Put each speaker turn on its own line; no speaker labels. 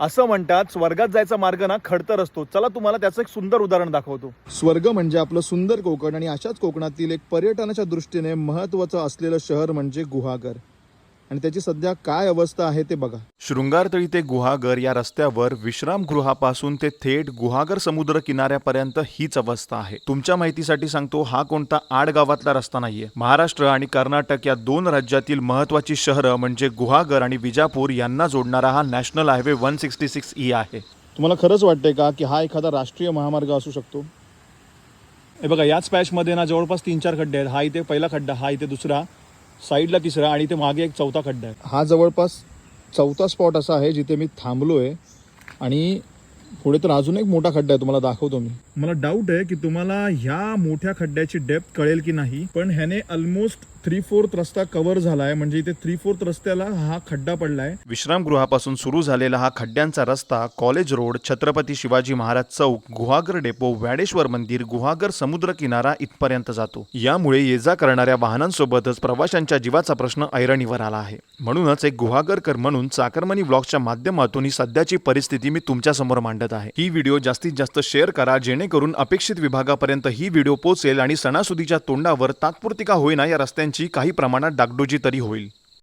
असं म्हणतात स्वर्गात जायचा मार्ग ना खडतर असतो. चला तुम्हाला त्याचं एक सुंदर उदाहरण दाखवतो.
स्वर्ग म्हणजे आपलं सुंदर कोकण आणि अशाच कोकणातील एक पर्यटनाच्या दृष्टीने महत्त्वाचं असलेलं शहर म्हणजे गुहागर. आणि त्याची सध्या काय अवस्था आहे ते बघा.
शृंगारतळी ते गुहागर या रस्त्यावर विश्रामगृहापासून ते थेट गुहागर समुद्र किनाऱ्यापर्यंत हीच अवस्था आहे. तुमच्या माहितीसाठी सांगतो हा कोणता आड गावातला रस्ता नाहीये. महाराष्ट्र आणि कर्नाटक या दोन राज्यातील महत्वाची शहरं म्हणजे गुहागर आणि विजापूर यांना जोडणारा हा national highway one sixty six E आहे.
तुम्हाला खरंच वाटतंय का की हा एखादा राष्ट्रीय महामार्ग असू शकतो?
हे बघा याच पॅचमध्ये ना जवळपास तीन चार खड्डे आहेत. हा इथे पहिला खड्डा हा इथे दुसरा. साईडला तिसरा आणि ते मागे एक चौथा खड्डा आहे.
हा जवळपास चौथा स्पॉट असा आहे जिथे मी थांबलो आहे आणि पुढे तर अजून एक मोठा खड्डा आहे तुम्हाला दाखवतो मी.
मला डाऊट आहे की तुम्हाला ह्या मोठ्या खड्ड्याची डेप्थ कळेल की नाही पण ह्याने ऑलमोस्ट थ्री फोर्थ रस्ता कव्हर झालाय म्हणजे इथे थ्री फोर्थ रस्त्याला हा खड्डा पडलाय. विश्रामगृहापासून सुरू झालेला हा खड्ड्यांचा रस्ता कॉलेज रोड छत्रपती शिवाजी महाराज चौक गुहागर डेपो व्याडेश्वर मंदिर गुहागर समुद्र किनारा इथपर्यंत जातो. यामुळे ये जा करणाऱ्या वाहनांसोबतच प्रवाशांच्या जीवाचा प्रश्न ऐरणीवर आला आहे. म्हणूनच एक गुहागरकर म्हणून चाकरमनी ब्लॉगच्या माध्यमातून ही सध्याची परिस्थिती मी तुमच्यासमोर मांडत आहे. ही व्हिडिओ जास्तीत जास्त शेअर करा जेणेकरून अपेक्षित विभागापर्यंत ही व्हिडिओ पोहोचेल आणि सणासुदीच्या तोंडावर तात्पुरती का होईना या रस्त्यांची काही प्रमाणात डागडोजी तरी होईल.